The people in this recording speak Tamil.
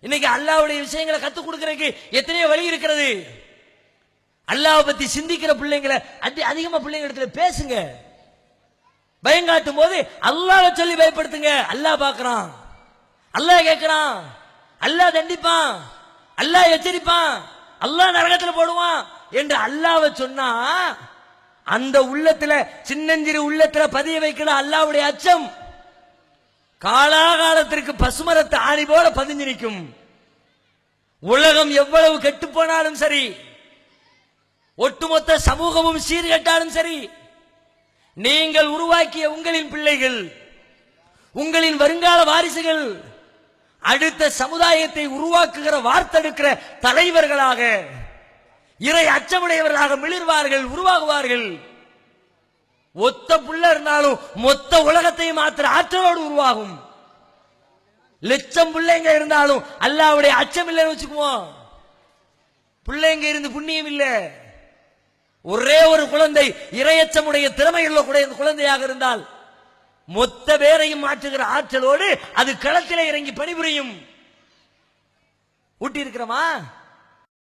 இன்னைக்கு அல்லாவுடைய விஷயங்களை கத்துக் கொடுக்கறதுக்கு எத்தனையோ வழி இருக்கிறது. அல்லாவை பத்தி சிந்திக்கிற பிள்ளைங்களை அதி அதிகமா பிள்ளைங்க இடத்துல பேசுங்க. பயங்காட்டும் போது அல்லாவை சொல்லி பயப்படுத்துங்க. அல்லாஹ் பார்க்கறான். அல்லாஹ் கேட்கறான். அல்லாஹ் தண்டிப்பான். அல்லாஹ் எச்சரிப்பான். அல்லாஹ் நரகத்துல போடுவான் என்று அல்லாவை சொன்னா அந்த உள்ளத்துல சின்னஞ்சிறு உள்ளத்துல பதிய வைக்கிற அல்லாவுடைய அச்சம். காலாகாலத்திற்கு பசுமரத்து ஆணி போல பதிஞ்சு நிற்கும். உலகம் எவ்வளவு கெட்டு போனாலும் சரி ஒட்டுமொத்த சமூகமும் சீர்கெட்டாலும் சரி நீங்கள் உருவாக்கிய உங்களின் பிள்ளைகள் உங்களின் வருங்கால வாரிசுகள் அடுத்த சமுதாயத்தை உருவாக்குகிற வார்த்தெடுக்கிற தலைவர்களாக இறை அச்சமுடையவர்களாக மிளிர்வார்கள் உருவாகுவார்கள். ஒத்த புள்ள இருந்தாலும் மொத்த உலகத்தையும் மாத்திர ஆற்றலோடு உருவாகும். லட்சம் பிள்ளைங்க இருந்தாலும் அல்லாவுடைய அச்சம் இல்லைன்னு வச்சுக்குவோம். பிள்ளைங்க இருந்து புண்ணியம் இல்லை. ஒரே ஒரு குழந்தை இரையச்சமுடைய திறமையுள்ள குடைய- குழந்தையாக இருந்தால் மொத்த பேரையும் மாற்றுகிற ஆற்றலோடு அது களத்திலே இறங்கி பணிபுரியும். ஊட்டி இருக்கிறோமா